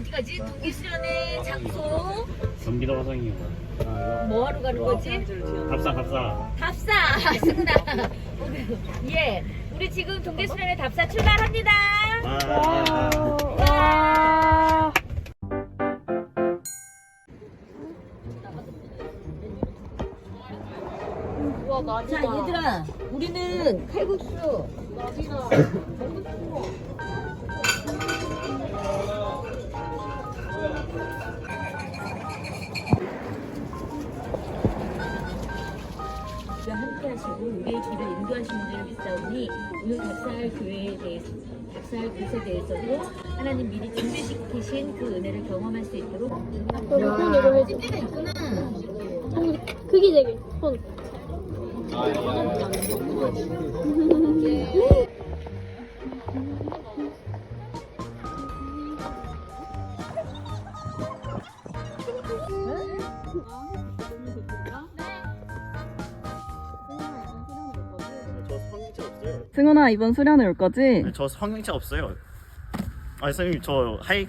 어디 가지? 동기 수련회 장소. 전기도 화성이고. 아, 뭐 하러 가는 거지? 갑사, 갑사. 답사. 승나 예. 우리 지금 동계 수련회 답사 출발합니다. 아, 와자 얘들아. 우리는 칼국수 하시고 우리의 길을 인도하시는 줄 믿사오니 오늘 답사할 교회에 대해서 답사할 곳에 대해서도 하나님 미리 준비시키신 그 은혜를 경험할 수 있도록 여기 손 이거 해줘. 가 있구나 손 크기 되게 손. 승훈아 이번 수련회 올 거지? 저 성경책 없어요. 아, 선생님, 저 하이